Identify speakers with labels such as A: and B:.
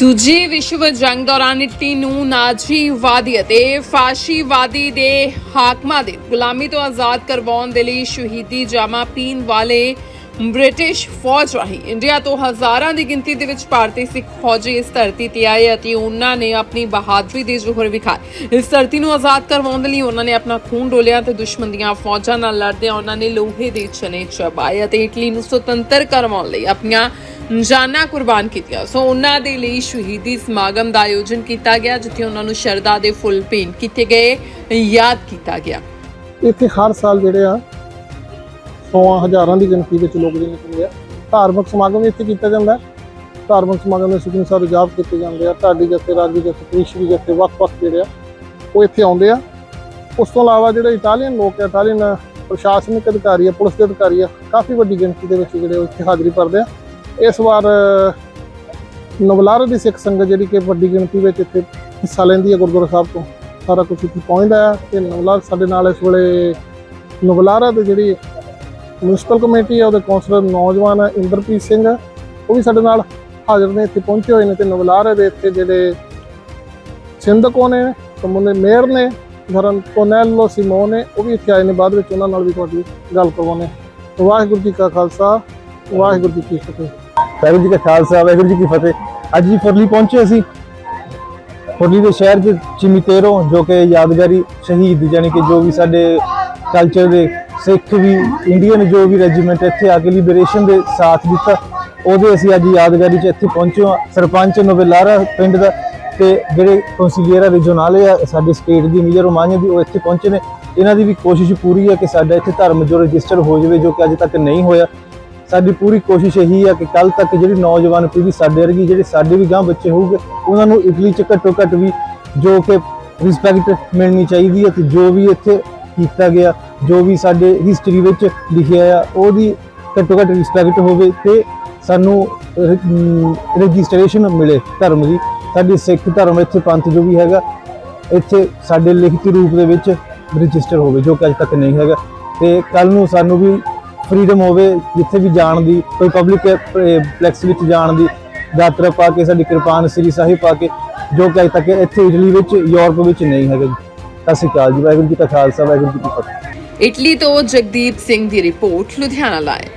A: ਦੂਜੀ ਵਿਸ਼ਵ ਜੰਗ ਦੌਰਾਨ ਇਟਲੀ ਨੂੰ ਨਾਜ਼ੀਵਾਦੀ ਅਤੇ ਫਾਸ਼ੀਵਾਦੀ ਦੇ ਹਾਕਮਾਂ ਦੇ ਗੁਲਾਮੀ ਤੋਂ ਆਜ਼ਾਦ ਕਰਵਾਉਣ ਦੇ ਲਈ ਸ਼ਹੀਦੀ ਜਾਮਾ ਪੀਣ ਵਾਲੇ ਬ੍ਰਿਟਿਸ਼ ਫੌਜ ਰਾਹੀਂ ਇੰਡੀਆ ਤੋਂ ਹਜ਼ਾਰਾਂ ਦੀ ਗਿਣਤੀ ਦੇ ਵਿੱਚ ਭਾਰਤੀ ਸਿੱਖ ਫੌਜੀ ਇਸ ਧਰਤੀ ਤੇ ਆਏ ਅਤੇ ਉਹਨਾਂ ਨੇ ਆਪਣੀ ਬਹਾਦਰੀ ਦੇ ਜ਼ੋਹਰ ਵਿਖਾਏ ਇਸ ਧਰਤੀ ਨੂੰ ਆਜ਼ਾਦ ਕਰਵਾਉਣ ਦੇ ਲਈ ਉਹਨਾਂ ਨੇ ਆਪਣਾ ਖੂਨ ਡੋਲਿਆ ਤੇ ਦੁਸ਼ਮਣ ਦੀਆਂ ਫੌਜਾਂ ਨਾਲ ਲੜਦਿਆਂ ਉਹਨਾਂ ਨੇ ਲੋਹੇ ਦੇ ਚਨੇ ਚਬਾਏ ਅਤੇ ਇਟਲੀ ਨੂੰ ਸੁਤੰਤਰ ਕਰਵਾਉਣ ਲਈ ਆਪਣੀਆਂ ਜਾਨਾਂ ਕੁਰਬਾਨ ਕੀਤੀਆਂ। ਸੋ ਉਹਨਾਂ ਦੇ ਲਈ ਸ਼ਹੀਦੀ ਸਮਾਗਮ ਦਾ ਆਯੋਜਨ ਕੀਤਾ ਗਿਆ, ਜਿੱਥੇ ਉਹਨਾਂ ਨੂੰ ਸ਼ਰਧਾ ਦੇ ਫੁੱਲ ਭੇਂਟ ਕੀਤੇ ਗਏ, ਯਾਦ ਕੀਤਾ ਗਿਆ।
B: ਇੱਥੇ ਹਰ ਸਾਲ ਜਿਹੜੇ ਆ ਸੌਆਂ ਹਜ਼ਾਰਾਂ ਦੀ ਗਿਣਤੀ ਵਿੱਚ ਲੋਕ ਜਿਹੜੇ ਹੁੰਦੇ ਆ, ਧਾਰਮਿਕ ਸਮਾਗਮ ਇੱਥੇ ਕੀਤਾ ਜਾਂਦਾ ਧਾਰਮਿਕ ਸਮਾਗਮ ਦੇ ਸੁਖਨ ਸਾਹਿਬ ਜਾਪ ਕੀਤੇ ਜਾਂਦੇ ਆ। ਢਾਡੀ ਜਥੇ, ਰਾਗੀ ਜਥੇ ਕ੍ਰਿਸ਼ਨੀ ਜਥੇ, ਵੱਖ-ਵੱਖ ਜਿਹੜੇ ਆ, ਉਹ ਇੱਥੇ ਆਉਂਦੇ ਆ। ਉਸ ਤੋਂ ਇਲਾਵਾ ਜਿਹੜੇ ਇਟਾਲੀਅਨ ਲੋਕ ਆ, ਇਟਾਲੀਅਨ ਪ੍ਰਸ਼ਾਸਨਿਕ ਅਧਿਕਾਰੀ ਆ, ਪੁਲਿਸ ਦੇ ਅਧਿਕਾਰੀ ਆ, ਕਾਫੀ ਵੱਡੀ ਗਿਣਤੀ ਦੇ ਵਿੱਚ ਜਿਹੜੇ ਉਹ ਇੱਥੇ ਹਾਜ਼ਰੀ ਭਰਦੇ ਆ। ਇਸ ਵਾਰ ਨਵਲਾਰਾ ਦੀ ਸਿੱਖ ਸੰਗਤ ਜਿਹੜੀ ਕਿ ਵੱਡੀ ਗਿਣਤੀ ਵਿੱਚ ਇੱਥੇ ਹਿੱਸਾ ਲੈਂਦੀ ਹੈ ਗੁਰਦੁਆਰਾ ਸਾਹਿਬ ਤੋਂ, ਸਾਰਾ ਕੁਝ ਇੱਥੇ ਪਹੁੰਚਦਾ ਹੈ ਤੇ ਨਵਲਾਰ ਸਾਡੇ ਨਾਲ ਇਸ ਵੇਲੇ ਨਵਲਾਰਾ ਦੇ ਜਿਹੜੀ ਮਿਊਨਿਸਪਲ ਕਮੇਟੀ ਹੈ, ਉਹਦੇ ਕੌਂਸਲਰ ਨੌਜਵਾਨ ਇੰਦਰਪ੍ਰੀਤ ਸਿੰਘ, ਉਹ ਵੀ ਸਾਡੇ ਨਾਲ ਹਾਜ਼ਰ ਨੇ, ਇੱਥੇ ਪਹੁੰਚੇ ਹੋਏ ਨੇ ਤੇ ਨਵਲਾਰਾ ਦੇ ਇੱਥੇ ਜਿਹੜੇ ਸਿੰਧਕੋ ਨੇ ਸਮੂਨੇ ਮੇਅਰ ਨੇ ਧਰਨ ਕੋਨੈਲੋ ਸਿਮੋਨੇ ਉਹ ਵੀ ਇੱਥੇ ਆਏ ਨੇ, ਬਾਅਦ ਵਿੱਚ ਉਹਨਾਂ ਨਾਲ ਵੀ ਤੁਹਾਡੀ ਗੱਲ ਕਰਵਾਉਣੇ ਵਾਹਿਗੁਰੂ ਜੀ ਕਾ ਖਾਲਸਾ ਵਾਹਿਗੁਰੂ ਜੀ ਕੀ ਫਤਿਹ।
C: ਵਾਹਿਗੁਰੂ ਜੀ ਕਾ ਖਾਲਸਾ, ਵਾਹਿਗੁਰੂ ਜੀ ਕੀ ਫਤਿਹ। ਅੱਜ ਜੀ ਫੁਰਲੀ ਪਹੁੰਚੇ ਅਸੀਂ। ਫੁਰਲੀ ਦੇ ਸ਼ਹਿਰ ਚ ਚਿਮੀਤੇਰੋ, ਜੋ ਕਿ ਯਾਦਗਾਰੀ ਸ਼ਹੀਦ, ਯਾਨੀ ਕਿ ਜੋ ਵੀ ਸਾਡੇ ਕਲਚਰ ਦੇ ਸਿੱਖ ਵੀ ਇੰਡੀਅਨ ਜੋ ਵੀ ਰੈਜੀਮੈਂਟ ਇੱਥੇ ਆ ਕੇ ਲਿਬਰੇਸ਼ਨ ਦੇ ਸਾਥ ਦਿੱਤਾ, ਉਹਦੇ ਅਸੀਂ ਅੱਜ ਯਾਦਗਾਰੀ ਚ ਇੱਥੇ ਪਹੁੰਚੇ ਹਾਂ। ਸਰਪੰਚ ਨੋਵੇਲਾਰਾ ਪਿੰਡ ਦਾ ਤੇ ਜਿਹੜੇ ਕੌਂਸੀਲੀਅਰ ਰਿਜਨਲ ਆ, ਸਾਡੇ ਸਟੇਟ ਦੀ ਮੇਜਰ ਰੋਮਾਨੀਆ ਦੀ ਉਹ ਇੱਥੇ ਪਹੁੰਚੇ ਨੇ। ਇਹਨਾਂ ਦੀ ਵੀ ਕੋਸ਼ਿਸ਼ ਪੂਰੀ ਹੈ ਕਿ ਸਾਡਾ ਇੱਥੇ ਧਰਮ ਜੋ ਰਜਿਸਟਰ ਹੋ ਜਾਵੇ, ਜੋ ਕਿ ਅੱਜ ਤੱਕ ਨਹੀਂ ਹੋਇਆ। ਸਾਡੀ ਪੂਰੀ ਕੋਸ਼ਿਸ਼ ਇਹੀ ਆ ਕਿ ਕੱਲ ਤੱਕ ਜਿਹੜੀ ਨੌਜਵਾਨ ਪੀੜ੍ਹੀ ਸਾਡੇ ਵਰਗੀ, ਜਿਹੜੇ ਸਾਡੇ ਵੀ ਗਾਂ ਬੱਚੇ ਹੋਊਗੇ, ਉਹਨਾਂ ਨੂੰ ਇਟਲੀ ਚ ਘੱਟੋ ਘੱਟ ਵੀ ਜੋ ਕਿ ਰਿਸਪੈਕਟ ਮਿਲਣੀ ਚਾਹੀਦੀ ਹੈ ਤੇ ਜੋ ਵੀ ਇੱਥੇ ਕੀਤਾ ਗਿਆ, ਜੋ ਵੀ ਸਾਡੇ ਹਿਸਟਰੀ ਵਿੱਚ ਲਿਖਿਆ ਆ, ਉਹਦੀ ਘੱਟੋ ਘੱਟ ਰਿਸਪੈਕਟ ਹੋਵੇ ਤੇ ਸਾਨੂੰ ਰਜਿਸਟ੍ਰੇਸ਼ਨ ਮਿਲੇ ਧਰਮ ਦੀ। ਸਾਡੀ ਸਿੱਖ ਧਰਮ ਇੱਥੇ ਪੰਥ ਜੋ ਵੀ ਹੈਗਾ, ਇੱਥੇ ਸਾਡੇ ਲਿਖਤੀ ਰੂਪ ਦੇ ਵਿੱਚ ਰਜਿਸਟਰ ਹੋਵੇ, ਜੋ ਕਿ ਅੱਜ ਤੱਕ ਨਹੀਂ ਹੈਗਾ। ਤੇ ਕੱਲ ਨੂੰ ਸਾਨੂੰ ਵੀ ਫਰੀडम ਹੋਵੇ, ਜਿੱਥੇ ਵੀ ਜਾਣ ਦੀ, ਕੋਈ ਪਬਲਿਕ ਪਲੈਕਸ ਵਿੱਚ ਜਾਣ ਦੀ ਯਾਤਰਾ ਪਾ ਕੇ, ਸਾਡੀ ਕਿਰਪਾਨ ਸ੍ਰੀ ਸਾਹਿਬ ਪਾ ਕੇ, ਜੋ ਕਿ ਤੱਕ ਇੱਥੇ ਇਟਲੀ ਵਿੱਚ ਯੂਰਪ ਵਿੱਚ ਨਹੀਂ ਹੈਗਾ ਜੀ। ਸਤਿ ਸ਼੍ਰੀ ਅਕਾਲ ਜੀ, ਵਾਹਿਗੁਰੂ ਜੀ ਕਾ ਖਾਲਸਾ, ਵਾਹਿਗੁਰੂ ਜੀ ਕੀ ਫਤਿਹ।
A: ਇਟਲੀ ਤੋਂ ਜਗਦੀਪ ਸਿੰਘ ਦੀ ਰਿਪੋਰਟ ਲੁਧਿਆਣਾ ਲਾਏ।